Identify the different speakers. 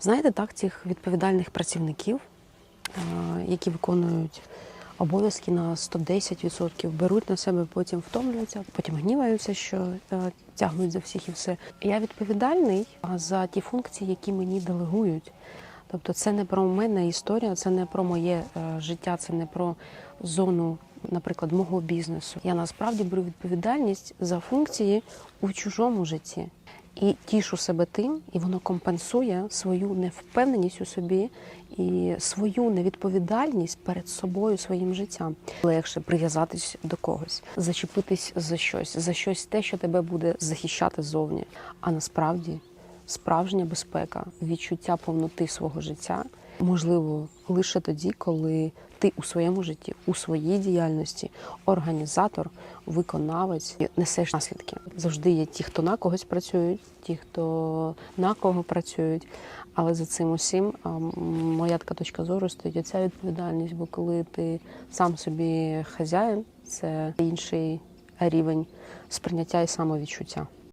Speaker 1: Знаєте, так, цих відповідальних працівників, е, які виконують обов'язки на 110%, беруть на себе, потім втомлюються, потім гніваються, що е, тягнуть за всіх і все. Я відповідальний за ті функції, які мені делегують. Тобто це не про мене історія, це не про моє е, життя, це не про зону, наприклад, мого бізнесу. Я насправді беру відповідальність за функції у чужому житті. І тішу себе тим, і воно компенсує свою невпевненість у собі і свою невідповідальність перед собою, своїм життям. Легше прив'язатись до когось, зачепитись за щось, за щось те, що тебе буде захищати ззовні. А насправді справжня безпека, відчуття повноти свого життя можливо лише тоді, коли ти у своєму житті, у своїй діяльності, організатор, виконавець несеш наслідки. Завжди є ті, хто на когось працюють, ті, хто на кого працюють. Але за цим усім моя така точка зору стоїть оця відповідальність. Бо коли ти сам собі хазяїн, це інший рівень сприйняття і самовідчуття.